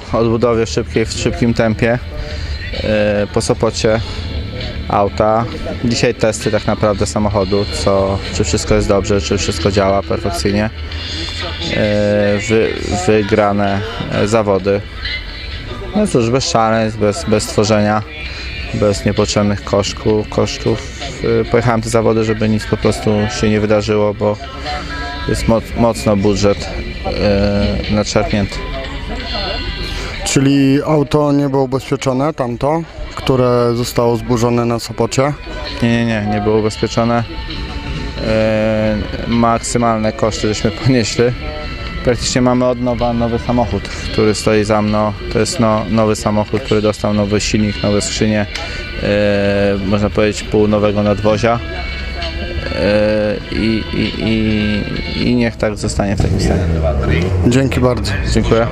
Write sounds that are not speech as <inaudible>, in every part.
po odbudowie szybkiej, w szybkim tempie e, po Sopocie auta. Dzisiaj testy tak naprawdę samochodu, co, czy wszystko jest dobrze, czy wszystko działa perfekcyjnie. E, Wy, wygrane e, zawody. No cóż, bez szaleństw, bez, bez tworzenia, bez niepotrzebnych kosztów. kosztów. Pojechałem te zawody, żeby nic po prostu się nie wydarzyło, bo jest moc, mocno budżet nadszarpnięty. Czyli auto nie było ubezpieczone, tamto, które zostało zburzone na Sopocie. Nie, nie, nie, nie było ubezpieczone. E, maksymalne koszty żeśmy <laughs> ponieśli. Praktycznie mamy od nowa nowy samochód, który stoi za mną. To jest no, nowy samochód, który dostał nowy silnik, nowe skrzynie, e, można powiedzieć pół nowego nadwozia. E, i, i, i, I niech tak zostanie w takim stanie. Dzięki bardzo. Dziękuję.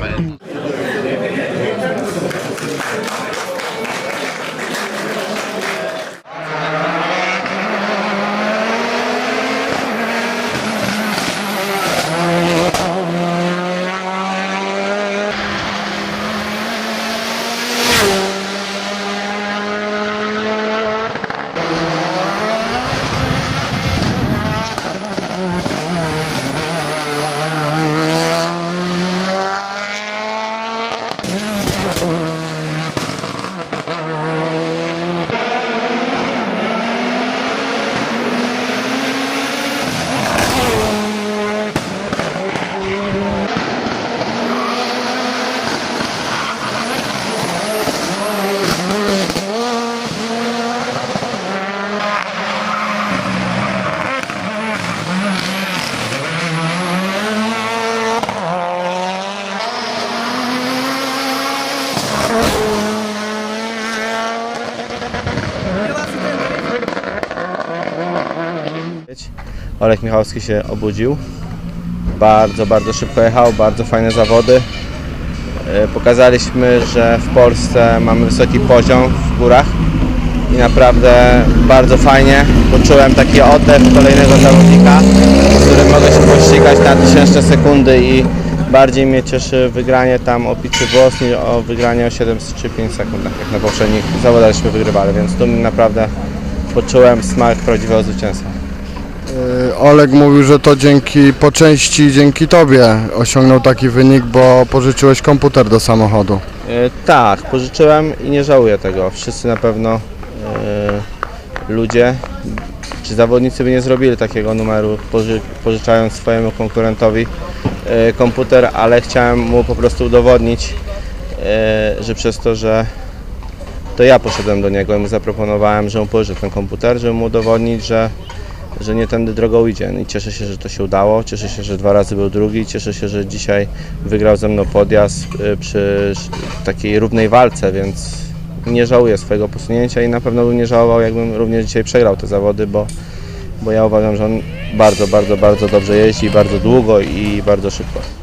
Olek Michałowski się obudził. Bardzo, bardzo szybko jechał, bardzo fajne zawody. E, Pokazaliśmy, że w Polsce mamy wysoki poziom w górach i naprawdę bardzo fajnie. Poczułem taki oddech kolejnego zawodnika, z którym mogę się pościgać na tysięczne sekundy i bardziej mnie cieszy wygranie tam o piczy włos niż o wygranie o 7 czy 5 sekundach, jak na poprzednich zawodach wygrywali, więc tu naprawdę poczułem smak prawdziwego zwycięstwa. Yy, Oleg mówił, że to dzięki, po części dzięki Tobie osiągnął taki wynik, bo pożyczyłeś komputer do samochodu. E, tak, pożyczyłem i nie żałuję tego. Wszyscy na pewno e, ludzie czy zawodnicy by nie zrobili takiego numeru, poży, pożyczając swojemu konkurentowi e, komputer, ale chciałem mu po prostu udowodnić, e, że przez to, że to ja poszedłem do niego i mu zaproponowałem, że mu pożyczę ten komputer, żeby mu udowodnić, że, że nie tędy drogą idzie. I cieszę się, że to się udało, cieszę się, że dwa razy był drugi, cieszę się, że dzisiaj wygrał ze mną podjazd y, przy takiej równej walce, więc nie żałuję swojego posunięcia i na pewno bym nie żałował, jakbym również dzisiaj przegrał te zawody, bo, bo ja uważam, że on bardzo, bardzo, bardzo dobrze jeździ, bardzo długo i bardzo szybko.